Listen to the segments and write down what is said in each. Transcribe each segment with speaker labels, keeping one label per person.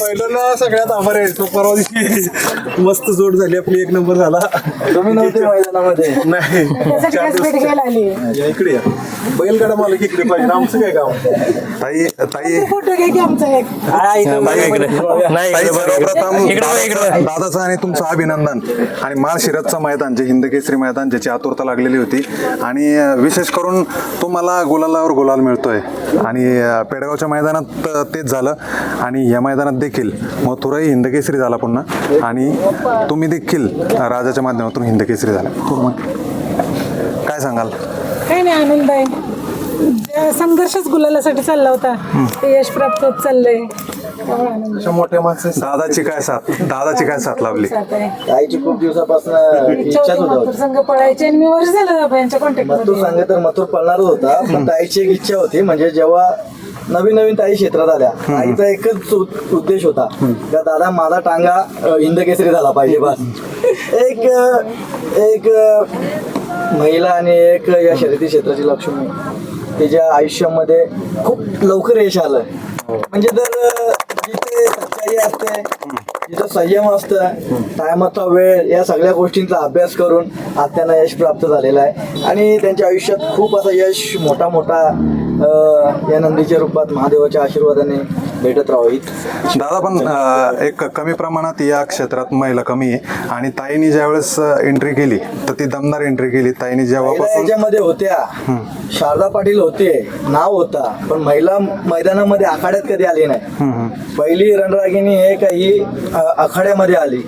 Speaker 1: पहिल्यांदा सगळ्यात आभार आहे. तो परवा दिवशी मस्त जोड झाली. आपली एक नंबर झाला.
Speaker 2: तुम्ही नव्हते मैदानामध्ये.
Speaker 1: नाही. चार दिवस- या इकडे या. बैलगाडा मालक इकडे पाहिजे. आमचं काय काम
Speaker 3: ताई ताई.
Speaker 4: फोटो घ्या की आमचा एक.
Speaker 3: ताई, सर्वप्रथम दादाचं दादाचं आणि तुमचं अभिनंदन. आणि माळशिरतचं मैदान जे हिंदकेसरी मैदान ज्याची आतुरता लागलेली होती. आणि विशेष करून तुम्हाला गुलालावर गुलाल मिळतोय. आणि पेडगावच्या मैदानात तेच झालं. आणि या मैदानात देखील मथुराही हिंदकेसरी झाला पुन्हा. आणि तुम्ही देखील राजाच्या माध्यमातून हिंदकेसरी झाला. काय सांगाल?
Speaker 4: काही नाही आनंद आहे संघर्षच गुलालासाठी चालला होता ते यश प्राप्त होत चाललंय.
Speaker 1: अशा मोठ्या माणसाची
Speaker 3: दादाची काय साथ? दादाची काय साथ
Speaker 4: आहे.
Speaker 2: आईची खूप दिवसापासून
Speaker 4: इच्छा
Speaker 2: इच्छाच
Speaker 4: होती संघ पळायची आणि मी वर्ष झालं बाबा यांच्या कॉन्टॅक्ट
Speaker 2: मथुर तर मथुर पळणारच होता पण ताईची एक इच्छा होती म्हणजे जेव्हा नवीन नवीन ताई क्षेत्रात आल्या. आईचा एकच उद्देश होता. का दादा माझा टांगा हिंदकेसरी झाला पाहिजे बस. एक एक महिला आणि एक या शर्यती क्षेत्राची लक्ष्मी. तिच्या आयुष्यामध्ये खूप लवकर यश आलं. म्हणजे जर जिथे सच्चाई असते जिथं संयम असतं टायमाचा वेळ या सगळ्या गोष्टींचा अभ्यास करून आज त्यांना यश प्राप्त झालेलं आहे. आणि त्यांच्या आयुष्यात खूप असं यश मोठा मोठा या नंदीच्या रूपात महादेवाच्या आशीर्वादाने भेटत राहावीत
Speaker 3: दादा पण अं, एक कमी प्रमाणात या क्षेत्रात महिला कमी आहे आणि ताईने ज्यावेळेस एंट्री केली तर ती दमदार एंट्री केली. ताईने
Speaker 2: महिला
Speaker 3: जेव्हापासून
Speaker 2: याच्यामध्ये होत्या. शारदा पाटील होते नाव होता पण महिला मैदानामध्ये आखाड्यात कधी आली नाही. पहिली रणरागिणी हे काही अ, आखाड्यामध्ये आली.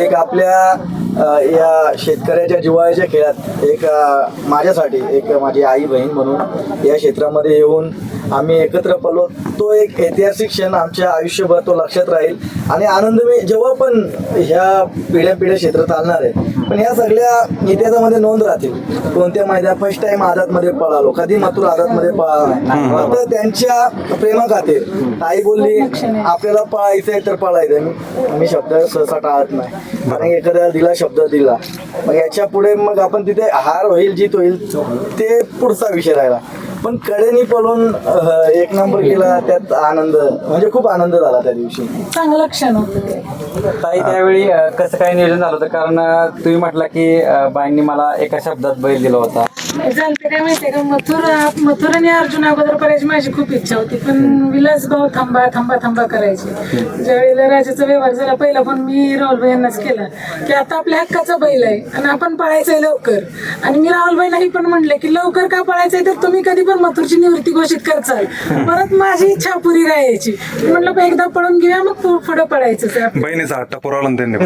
Speaker 2: एक आपल्या या शेतकऱ्याच्या जिव्हाळ्याच्या खेळात एक माझ्यासाठी एक माझी आई बहीण म्हणून या क्षेत्रामध्ये येऊन आम्ही एकत्र पडलो तो एक ऐतिहासिक क्षण आमच्या आयुष्यभर तो लक्षात राहील. आणि आनंद मी जेव्हा पण ह्या पिढ्या पिढ्या क्षेत्र चालणार आहे पण या सगळ्या इतिहासामध्ये नोंद राहतील. कोणत्या मैदान फर्स्ट टाइम आझादमध्ये पळालो कधी मातूर आझादमध्ये पळाला? नाही फक्त त्यांच्या प्रेमा खातीर आई बोलली आपल्याला पळायचं आहे तर पळायचं मी मी शब्द सहसा टाळत नाही. कारण एखाद्याला दिला शब्द दिला. मग याच्यापुढे मग आपण तिथे हार होईल जीत होईल ते पुढचा विषय राहिला. पण कडेनी पळून अह, एक नंबर केला त्यात आनंद म्हणजे खूप आनंद झाला त्या दिवशी.
Speaker 4: चांगलं क्षण होतं ते.
Speaker 5: ताई त्यावेळी अ, कसं काय नियोजन झालं होतं? कारण अ, तुम्ही म्हटला की अ, बाईंनी मला एका शब्दात बैल दिला होता.
Speaker 4: काय माहितीये का? मथुर मथुर आणि अर्जुन अगोदर करायची माझी खूप इच्छा होती पण विलास भाऊ थांबा थांबा थांबा करायचे. ज्यावेळेला राजाचा व्यवहार झाला पहिला पण मी राहुल यांनाच केला की आता आपल्या हक्काचा बैल आहे आणि आपण पळायचंय लवकर. आणि मी राहुल ही पण म्हणले की लवकर का पळायचंय? तर तुम्ही कधी पण मथुरची निवृत्ती घोषित करचाल परत माझी इच्छा पुरी राहायची. म्हटलं "बा, एकदा पळून घेऊया मग पुढं पळायचं आहे
Speaker 3: बहिणीचा हट्ट पुरवला ना त्यांनी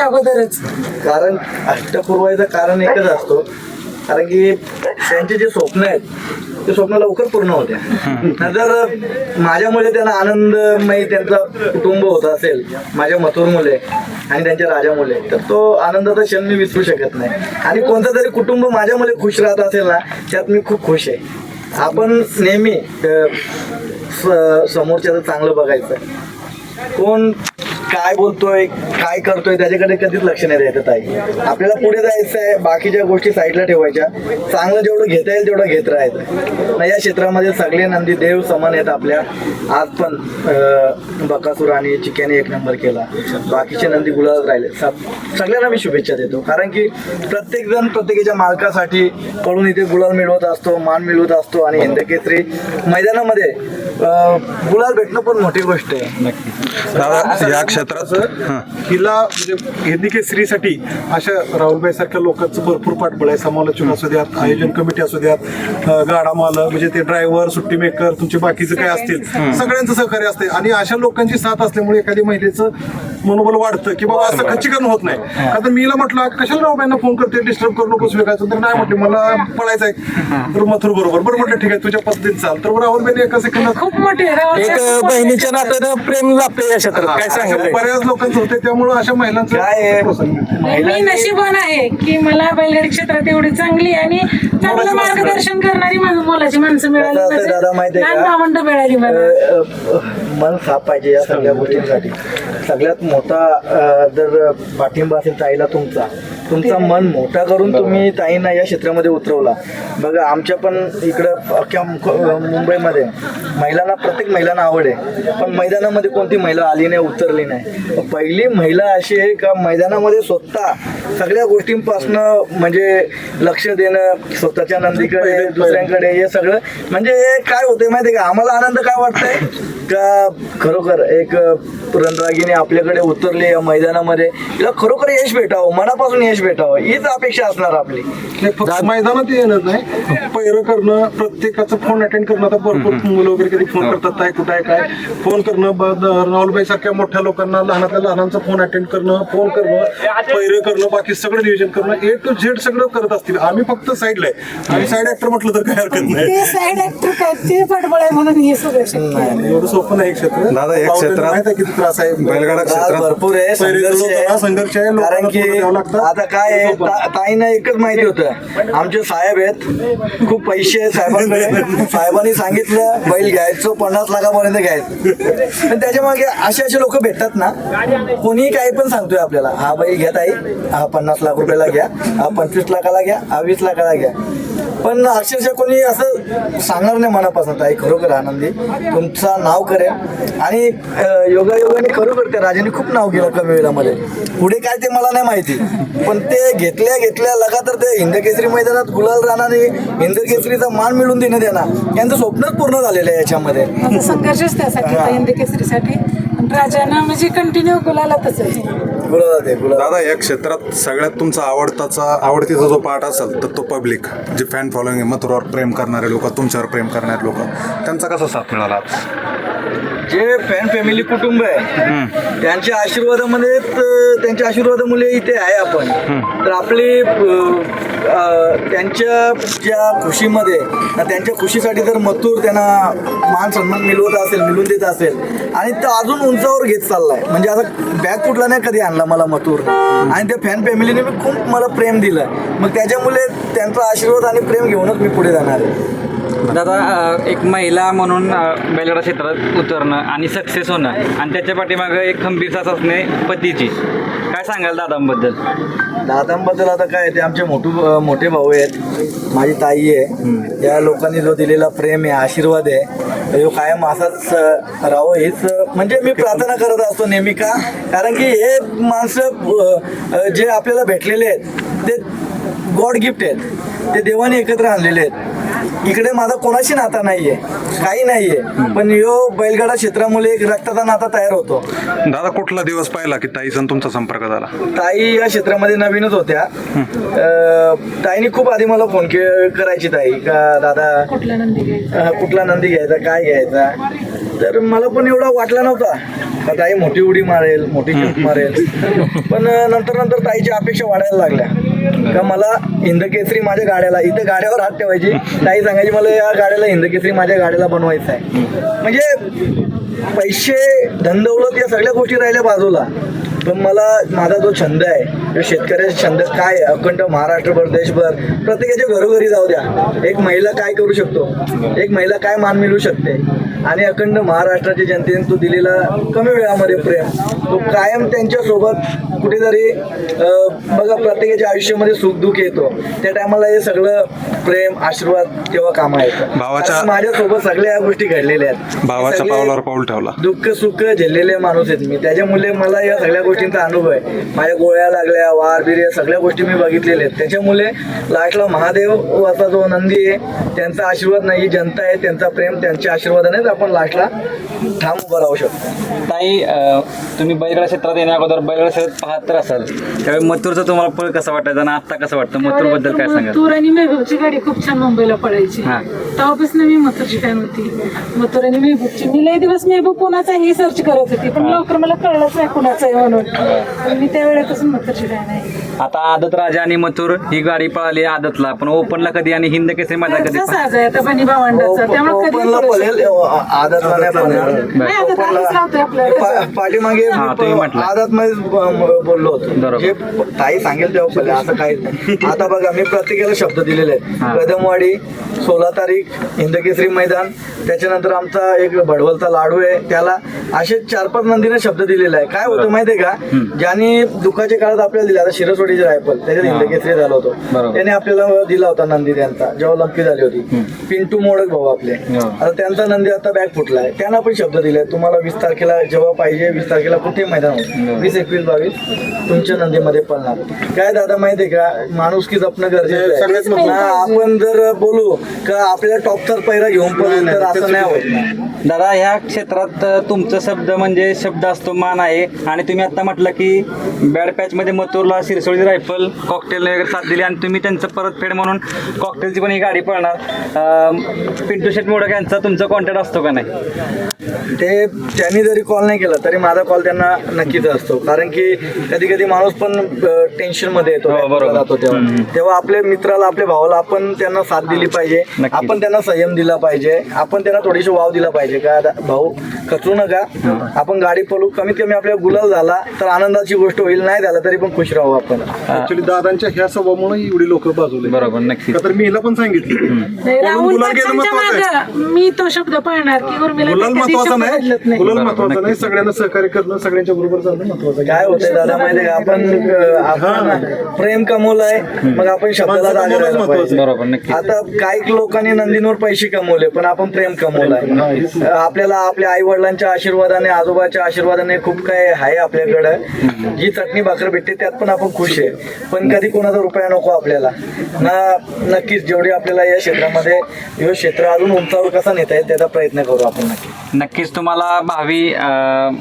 Speaker 4: अगोदरच.
Speaker 2: कारण अष्टपूर्वाचं कारण एकच असतो. कारण की त्यांचे जे स्वप्न आहेत ते स्वप्न लवकर पूर्ण होते. जर माझ्यामुळे त्यांना आनंदमय त्यांचा कुटुंब होत असेल माझ्या मथुर मुले आणि त्यांच्या राजामुळे तर तो आनंदाचा क्षण मी विसरू शकत नाही. आणि कोणतं तरी कुटुंब माझ्यामुळे खुश राहत असेल ना त्यात मी खूप खुश आहे. आपण नेहमी समोरच्याचं चांगलं बघायचं. कोण काय बोलतोय काय करतोय त्याच्याकडे कधीच लक्ष नाही द्यायचं ताई. आपल्याला पुढे जायचं आहे बाकीच्या गोष्टी साईडला ठेवायच्या चांगलं जेवढं घेता येईल तेवढं घेत राहायचं या क्षेत्रामध्ये सगळे नंदी देव समान आहेत आपल्या. आज पण बकासूर आणि चिक्याने एक नंबर केला. बाकीचे नंदी गुलाबात राहिले. सगळ्यांना मी शुभेच्छा देतो. कारण की प्रत्येक जण प्रत्येकाच्या मालकासाठी पळून इथे गुलाल मिळवत असतो मान मिळवत असतो आणि हिंदकेसरी मैदानामध्ये गुलाल भेटणं पण मोठी गोष्ट आहे.
Speaker 3: क्षेत्रात हं.
Speaker 1: हिला म्हणजे हिंदी केसरीसाठी अशा राहुलबाई सारख्या लोकांचं भरपूर पाठबळ आहे. समालोचक असू द्यात आयोजन कमिटी असू द्यात अं, गाडा मालक म्हणजे ते ड्रायव्हर सुट्टी मेकर तुमचे बाकीचे काय असतील सगळ्यांचं सहकार्य असते आणि अशा लोकांची साथ असल्यामुळे एखादी महिलेचं मनोबल वाढतं की बाबा असं खच्चीकरण होत नाही. आता मीला म्हटलं कशाला राहुबाईंना फोन करते डिस्टर्ब करू नकोस वेगायचं तर नाही म्हटले मला पळायचं आहे तर मथुर बरोबर. बरं म्हटलं ठीक आहे तुझ्या पद्धतीत चाल. तर राहुलबाईने एका सेकंदात
Speaker 4: खूप मोठे
Speaker 5: एक बहिणीच्या नात्यानं प्रेम लाभते या क्षेत्रात. काय सांगाल?
Speaker 1: बऱ्याच लोकांचं होते त्यामुळे अशा महिलांचं
Speaker 2: काय आहे?
Speaker 4: मी नशीबवान आहे की मला बैलगाडी क्षेत्रात एवढी चांगली आणि चांगलं मार्गदर्शन करणारी माझ्या मुलाची माणसं मिळाली
Speaker 2: दादा माहितीये
Speaker 4: लहान
Speaker 2: का?
Speaker 4: भावंड मिळाली मला.
Speaker 2: अ, अ, मन साफ पाहिजे या सगळ्या गोष्टींसाठी. सगळ्यात मोठा अ, जर पाठिंबा असेल ताईला तुमचा तुमचा मन मोठा करून तुम्ही ताईंना या क्षेत्रामध्ये उतरवला. बघा आमच्या पण इकडं अख्ख्या मुंबईमध्ये महिलांना प्रत्येक महिलांना आवड आहे. पण मैदानामध्ये कोणती महिला आली नाही उतरली नाही? पहिली महिला अशी आहे का मैदानामध्ये स्वतः सगळ्या गोष्टींपासनं म्हणजे लक्ष देणं स्वतःच्या नंदीकडे दुसऱ्यांकडे हे सगळं. म्हणजे हे काय होते माहिती का? आम्हाला आनंद काय वाटतंय? का खरोखर एक पुरणरागीने आपल्याकडे उतरली या मैदानामध्ये? तिला खरोखर यश भेटावं मनापासून यश भेटावं हीच अपेक्षा असणार आपली.
Speaker 1: नाही, फक्त मैदानात येणार नाही पैर करणं प्रत्येकाचं फोन अटेंड करणं आता भरपूर मुलं वगैरे कधी फोन करतात काय कुठं आहे काय. फोन करणं ब- द- राहुलबाई सारख्या मोठ्या लोकांना लहानातल्या लहानांचा फोन अटेंड करणं फोन करणं पैर करणं बाकी सगळं नियोजन करणं ए टू झेड सगळं करत असतील. आम्ही फक्त साईडला आहे. आणि साईड ऍक्टर म्हटलं तर काय हरकत नाही.
Speaker 4: ते साईड ऍक्टर काय ते पाठबळ आहे म्हणून हे सगळं शक्य आहे.
Speaker 1: एवढं सोपं नाही हे क्षेत्र.
Speaker 3: दादा, क्षेत्रात
Speaker 1: माहीत आहे किती त्रास आहे.
Speaker 3: बैलगाडा
Speaker 2: त्रास
Speaker 3: क्षेत्रात
Speaker 2: भरपूर आहे संघर्ष
Speaker 1: आहे, लोकांना
Speaker 2: कारण की
Speaker 1: पुढे द्यावं लागतं.
Speaker 2: आता काय आहे? ता- ताईंना एकच माहिती होतं. आमचे साहेब आहेत. खूप पैसे आहेत साहेबांकडे. साहेबांनी सांगितलं बैल घ्यायचो पन्नास लाखापर्यंत घ्यायचं. पण त्याच्यामागे असे असे लोक भेटतात ना. कोणी काही पण सांगतोय आपल्याला. हा बैल घ्या ताई. हा पन्नास लाख रुपयाला घ्या. हा पंचवीस लाखाला घ्या. हा वीस लाखाला घ्या. पण अक्षरशः कोणी असं सांगणार नाही मनापासून ताई खरोखर आनंदी तुमचं नाव करेल. आणि योगायोगाने खरोखर त्या राजाने खूप नाव केलं कमी वेळामध्ये. पुढे काय ते मला नाही माहिती. पण ते घेतल्या घेतल्या लगातार ते हिंदकेसरी मैदानात गुलाल राहणारे हिंदकेसरीचा मान मिळून देणं देणार यांचं स्वप्नच पूर्ण झालेलं आहे याच्यामध्ये.
Speaker 4: संघर्षच त्यासाठी होता हिंदी केसरीसाठी. पण राजाना म्हणजे कंटिन्यू गुलालातच आहे.
Speaker 3: दादा या क्षेत्रात सगळ्यात तुमचा आवडताचा आवडतीचा जो पार्ट असेल तर तो पब्लिक जे फॅन फॉलोइंग आहे मथुरावर प्रेम करणारे लोक तुमच्यावर प्रेम करणारे लोक त्यांचा कसा साथ मिळाला
Speaker 2: जे फॅन फॅमिली कुटुंब आहे त्यांच्या आशीर्वादामध्ये त्यांच्या आशीर्वादामुळे इथे आहे आपण. तर आपली त्यांच्या ज्या खुशीमध्ये ना त्यांच्या खुशीसाठी जर मथुर त्यांना मान सन्मान मिळवत असेल मिळवून देत असेल आणि तो अजून उंचावर घेत चाललाय. म्हणजे आता बॅग कुठला नाही कधी आणला मला मथुर. आणि त्या फॅन फॅमिलीने मी खूप मला प्रेम दिलं. मग त्याच्यामुळे त्यांचा आशीर्वाद आणि प्रेम घेऊनच मी पुढे जाणार आहे.
Speaker 5: दादा एक महिला म्हणून बैलगाडा क्षेत्रात उतरणं आणि सक्सेस होणं आणि त्याच्या पाठीमागं एक खंबीर साथ असणे पतीची. काय सांगाल दादांबद्दल?
Speaker 2: दादांबद्दल आता काय ते आमचे मोठू मोठे भाऊ आहेत. माझी ताई आहे. या लोकांनी जो दिलेला प्रेम आहे आशीर्वाद आहे तो कायम असाच अ, राहावं हेच म्हणजे मी प्रार्थना करत असतो नेहमी का? कारण की हे माणसं जे आपल्याला भेटलेले आहेत ते गॉड गिफ्ट आहेत. ते देवाने एकत्र आणलेले आहेत. इकडे माझा कोणाशी नाता नाहीये. काही नाहीये. पण यो बैलगाडा क्षेत्रामुळे एक रक्ताचा नाता तयार होतो.
Speaker 3: दादा कुठला दिवस पाहिला की ताईचा आणि तुमचा संपर्क झाला?
Speaker 2: ताई या क्षेत्रामध्ये नवीनच होत्या. अं, ताईने खूप आधी मला फोन के करायची ताई. का दादा?
Speaker 4: कुठला नंदी घ्यायचा?
Speaker 2: अं, कुठला नंदी घ्यायचा? काय घ्यायचा? तर मला पण एवढा वाटला नव्हता. का ताई मोठी उडी मारेल मोठी जंप मारेल. पण अं, नंतर नंतर ताईच्या अपेक्षा वाढायला लागल्या. का मला हिंदकेसरी माझ्या गाड्याला इथं गाड्यावर हात ठेवायची. काही सांगायची मला या गाड्याला हिंदकेसरी माझ्या गाड्याला बनवायचं आहे. म्हणजे पैसे धनदौलत या सगळ्या गोष्टी राहिल्या बाजूला. पण मला माझा जो छंद आहे तो शेतकऱ्याचा छंद काय आहे? अखंड महाराष्ट्रभर देशभर प्रत्येकाच्या घरोघरी जाऊ द्या. एक महिला काय करू शकतो? एक महिला काय मान मिळू शकते? आणि अखंड महाराष्ट्राच्या जनतेने तो दिलेला कमी वेळामध्ये प्रेम तो कायम त्यांच्यासोबत कुठेतरी बघा प्रत्येकाच्या आयुष्यामध्ये सुख दुःख येतो. त्या टायमाला हे सगळं प्रेम आशीर्वाद तेव्हा कामा येतं.
Speaker 3: भावाच्या-
Speaker 2: माझ्यासोबत सगळ्या या गोष्टी घडलेल्या आहेत.
Speaker 3: भावाच्या पावलावर पाऊल ठेवला.
Speaker 2: दुःख सुख झेललेले माणूस आहेत मी. त्याच्यामुळे मला या सगळ्या गोष्टींचा अनुभव आहे. माझ्या गोळ्या लागल्या वार बिर या सगळ्या गोष्टी मी बघितलेल्या आहेत. त्याच्यामुळे लास्टला महादेव असा जो नंदी आहे त्यांचा आशीर्वाद नाही जनता आहे त्यांचा प्रेम त्यांच्या आशीर्वादानेच आपण लास्टला ठाम उभं राहू शकतो.
Speaker 5: ताई अ, तुम्ही बैलगाडा क्षेत्रात येण्या अगोदर बैलगाडा क्षेत्रात पाहत तर असाल. त्यावेळी मथुरचं तुम्हाला पळ कसं वाटायचं आणि आत्ता कसं वाटतं? मथुरबद्दल काय सांगाल?
Speaker 4: मथुर आणि मेहबूबची गाडी खूप छान मुंबईला पडायची
Speaker 5: हा.
Speaker 4: तेव्हापासून मी मथुरची फॅन होती. मथुर आणि मेहबूबची मी लई दिवस मेहबूब कोणाचा हे सर्च करत होती पण लवकर मला कळलंच नाही कुणाचं आहे म्हणून. आणि मी त्या वेळेपासून मथुरची फॅन आहे.
Speaker 5: आता आदत राजा आणि मथुर ही गाडी पळाली आदतला. पण ओपनला कधी आणि हिंद केसरी मैदान कधी
Speaker 4: घरचा साज आहे आता बनी भावंडाचा. त्यामुळे कधी
Speaker 2: ओपनला
Speaker 4: पडू
Speaker 2: पळेल पा- पाठीमागे
Speaker 5: हा.
Speaker 2: आदात मध्ये बोललो होतो. जे ताई सांगेल तेव्हा पहिले असं काहीच नाही. आता बघा मी प्रत्येकाला शब्द दिलेले आहेत. कदमवाडी सोळा तारीख हिंदकेसरी मैदान. त्याच्यानंतर आमचा एक भडवलचा लाडू आहे. त्याला असे चार पाच नंदीने शब्द दिलेला आहे काय होतं माहितीये का? ज्यांनी दुःखाच्या काळात आपल्याला दिला आता शिरसवाडीचे रायफल त्याच्यात हिंदकेसरी झाला होतो. त्याने आपल्याला दिला होता नंदी त्यांचा जेव्हा लंपी झाली होती. पिंटू मोडक भाऊ आपले. आता त्यांचा नंदी आता बॅग फुटलाय. त्यांना पण शब्द दिले तुम्हाला वीस तारखेला जेव्हा पाहिजे वीस तारखेला कुठे मैदान होतं वीस एकवीस बावीस तुमच्या नंदीमध्ये पळणार काय दादा माहितीये का? माणूस की जपणं गरजेचं आहे. आपण जर बोलू का आपल्याला टॉपचा पैरा घेऊन पळू तर असं नाही होत.
Speaker 5: दादा ह्या क्षेत्रात तुमचा शब्द म्हणजे शब्द असतो मान आहे. आणि तुम्ही आता म्हटलं की बॅड पॅच मध्ये मथुरला शिरसोळी रायफल कॉकटेलने वगैरे साथ दिली आणि तुम्ही त्यांचं परतफेड म्हणून कॉकटेलची पण ही गाडी पळणार. पिंटू शेट मोडक यांचा तुमचा कॉन्टॅक्ट असतो का नाही.
Speaker 2: ते त्यांनी जरी कॉल नाही केला तरी माझा कॉल त्यांना नक्कीच असतो. कारण की कधी कधी माणूस पण टेन्शनमध्ये येतो.
Speaker 5: हो, बरोबर.
Speaker 2: जातो तेव्हा. तेव्हा आपल्या मित्राला आपल्या भावाला आपण त्यांना साथ दिली पाहिजे. आपण त्यांना संयम दिला पाहिजे. आपण त्यांना थोडीशी वाव दिला पाहिजे. का भाऊ खचरू नका. आपण गाडी पळू कमीत कमी आपल्या गुलाल झाला तर आनंदाची गोष्ट होईल. नाही झाला तरी पण खुश राहू आपण.
Speaker 1: ऍक्च्युली दादांच्या ह्या स्वभावामुळे एवढी लोक बाजूले
Speaker 5: बरोबर नक्कीच.
Speaker 1: का तर मी हिला पण सांगितलं.
Speaker 4: मी तो शब्द पाळणार की उर्मिला महत्त्वाचा
Speaker 1: नाही. गुलाल महत्त्वाचा नाही. सगळ्यांना सहकार्य करणं सगळ्यांच्या बरोबर जाणं महत्वाचं आहे.
Speaker 2: काय होतंय दादा माहितीये का? आपण अं, आपण प्रेम कमवलंय मग आपण शब्दाला
Speaker 1: माणसं
Speaker 2: जागे
Speaker 1: कमवणंच
Speaker 2: राहायला
Speaker 1: महत्वाचं
Speaker 2: पाहिजे
Speaker 1: आहे.
Speaker 5: बरोबर
Speaker 2: आता काही लोकांनी नंदींवर पैसे कमवले पण आपण प्रेम कमवलाय आपल्याला आपल्या आई वडिलांच्या आशीर्वादाने आजोबाच्या आशीर्वादाने खूप काय आहे आपल्याकडं. जी चटणी भाकर भेटते त्यात पण आपण खुश आहे. पण कधी कोणाचा रुपया नको आपल्याला. ना नक्कीच जेवढी आपल्याला या क्षेत्रामध्ये हे क्षेत्र अजून उंचावर कसा नेता येईल त्याचा प्रयत्न करू आपण नक्की
Speaker 5: नक्कीच तुम्हाला भावी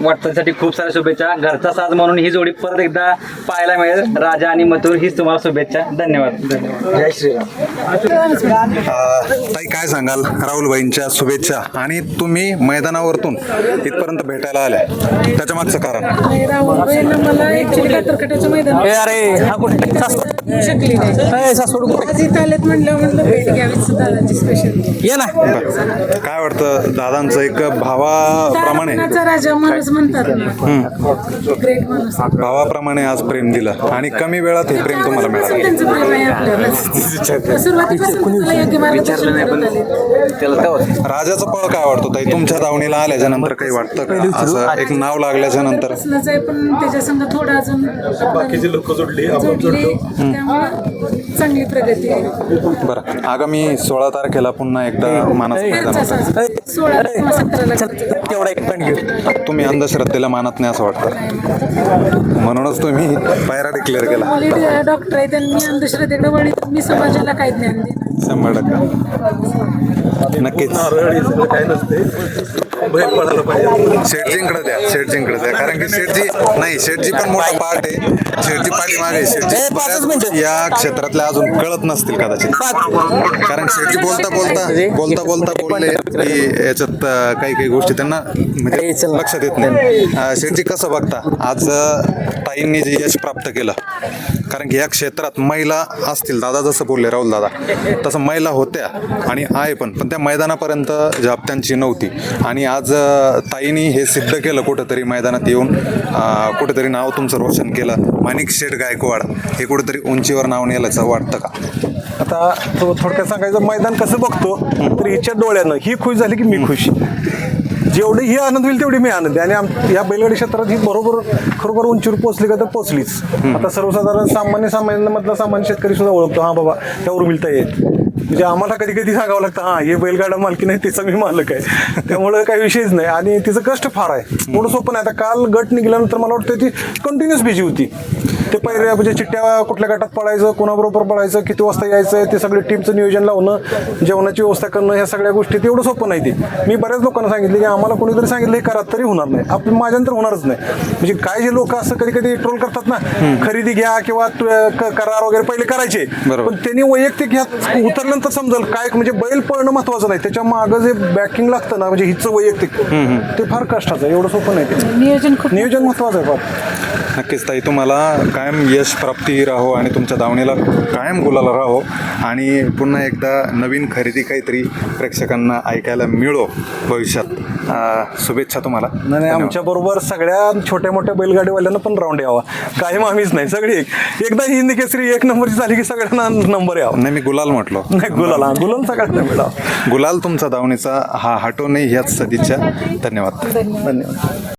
Speaker 5: वाटचालीसाठी खूप साऱ्या शुभेच्छा. घरचा साज म्हणून ही जोडी परत एकदा पाहायला मिळेल. राजा आणि मथुर हीच तुम्हाला शुभेच्छा. धन्यवाद. धन्यवाद.
Speaker 2: जय श्रीराम.
Speaker 3: अ, ताई काय सांगाल? राहुलबाईंच्या शुभेच्छा. आणि तुम्ही मैदानावरतून इथपर्यंत भेटायला आल्या. त्याच्या मागचं कारण?
Speaker 4: भेट घ्यावीच दादाची स्पेशल
Speaker 3: बरं. काय वाटतं दादांचं एक भावाप्रमाणे.
Speaker 4: दादाचा राजा माणूस म्हणतात. ना ग्रेट माणूस.
Speaker 3: भावाप्रमाणे आज प्रेम दिलं आणि कमी वेळात हे प्रेम तुम्हाला मिळालं.
Speaker 4: त्यांचं प्रेम आहे आपल्याला सुरुवातीपासून तुला योग्य मार्गदर्शन करत आले.
Speaker 3: राजाचं पळ काय वाटतं? ताई तुमच्या दावणीला आल्याच्यानंतर काही वाटतं का? असं एक नाव लागल्याच्या नंतर
Speaker 4: पासूनच आहे पण त्याच्या संग थोडं अजून
Speaker 1: बाकीचे लोक जोडली आपण
Speaker 4: जोडली.
Speaker 1: जोडलो.
Speaker 4: त्यामुळे चांगली प्रगती आहे.
Speaker 3: बरं. आगामी सोळा तारखेला पुन्हा एकदा मानस.
Speaker 4: सोळा किंवा सतराला
Speaker 3: तुम्ही अंधश्रद्धेला मानत नाही असं वाटतं. म्हणूनच तुम्ही पायरा डिक्लेअर केला.
Speaker 4: डॉक्टर आहे त्यांनी अंधश्रद्धेकडे वळली मी समाजाला काय ज्ञान देणार
Speaker 3: शंभर टक्के. नक्कीच.
Speaker 1: काय नसते. बाहेर पडायला पाहिजे.
Speaker 3: शेटजींकडे द्या शेटजींकडे द्या. कारण की शेटजी नाही शेटजी पण मोठा पार्ट आहे. शेटजी पाठी मागे शेटजी या क्षेत्रातल्या अजून कळत नसतील कदाचित. कारण शेटजी बोलता बोलता बोलता बोलता बोलले की याच्यात काही काही गोष्टी त्यांना म्हणजे लक्षात येत नाही. शेटजी कसं बघता आज ताईंनी जे यश प्राप्त केलं कारण की या क्षेत्रात महिला असतील. दादा जसं बोलले राहुल दादा. तसं महिला होत्या आणि आहे पण. पण त्या मैदानापर्यंत जबाब त्यांची नव्हती. आणि आज ताईंनी हे सिद्ध केलं कुठंतरी मैदानात येऊन. कुठेतरी नाव तुमचं रोशन केलं. माणिक शेठ गायकवाड. हे कुठेतरी उंचीवर नाव नेल्याचं वाटतं का?
Speaker 1: आता थोडक्यात सांगायचं मैदान कसं बघतो तर हिच्या डोळ्यानं ही खुश झाली की मी खुश. जेवढी ही आनंद होईल तेवढी मी आनंद. आहे. आणि आम- या बैलगाडी क्षेत्रात ही बरोबर खरोखर उंचीवर पोहोचली का तर पोहोचलीच. आता सर्वसाधारण सामान्य सामान्यांमधला सामान्य शेतकरी सुद्धा ओळखतो. हा बाबा त्या उर्मिलता आहेत म्हणजे आम्हाला कधी कधी सांगावं लागतं हा हे बैलगाडा मालकी नाही तिचा मी मालक आहे. त्यामुळे काही विषयच नाही. आणि तिचं कष्ट फार आहे. एवढं सोपं नाही. आता काल गट निघाल्यानंतर मला वाटतं ती कंटिन्युअस बिझी होती. ते पहिले म्हणजे चिठ्ठ्या कुठल्या गटात पळायचं कोणाबरोबर पळायचं किती वाजता यायचं ते सगळे टीमचं नियोजन लावणं जेवणाची व्यवस्था करणं ह्या सगळ्या गोष्टी ते एवढं सोपं नाही ते. मी बऱ्याच लोकांना सांगितले की आम्हाला कोणीतरी सांगितलं हे करा तरी होणार नाही. आपण माझ्यानंतर होणारच नाही. म्हणजे काय जे लोक असं कधी कधी ट्रोल करतात ना खरेदी घ्या किंवा करार वगैरे पहिले करायचे. पण त्यांनी वैयक्तिक ह्यात उतरल्यानंतर समजेल काय म्हणजे बैल पळणं महत्वाचं नाही. त्याच्या मागं जे बॅकिंग लागतं ना म्हणजे हिचं वैयक्तिक ते फार कष्टाचं आहे. एवढं सोपं नाही ते.
Speaker 4: नियोजन खूप
Speaker 1: नियोजन महत्वाचं आहे फार.
Speaker 3: नक्कीच ताई तुम्हाला कायम यश प्राप्ती राहो आणि तुमच्या दावणीला कायम गुलाला राहो. आणि पुन्हा एकदा नवीन खरेदी काहीतरी प्रेक्षकांना ऐकायला मिळो भविष्यात. अं, शुभेच्छा तुम्हाला.
Speaker 1: नाही आमच्या बरोबर सगळ्या छोट्या मोठ्या बैलगाडीवाल्यांना पण राऊंड यावा. कायम आम्हीच नाही सगळी एक. एकदा हिंदी केसरी एक नंबरची झाली की सगळ्यांना नंबर यावा.
Speaker 3: नाही मी गुलाल म्हटलो.
Speaker 1: नाही गुलाल हा, गुलाल सगळ्यांना मिळावा.
Speaker 3: गुलाल तुमचा दावणीचा हा हटो नाही ह्याच सदिच्छा. धन्यवाद.
Speaker 1: धन्यवाद.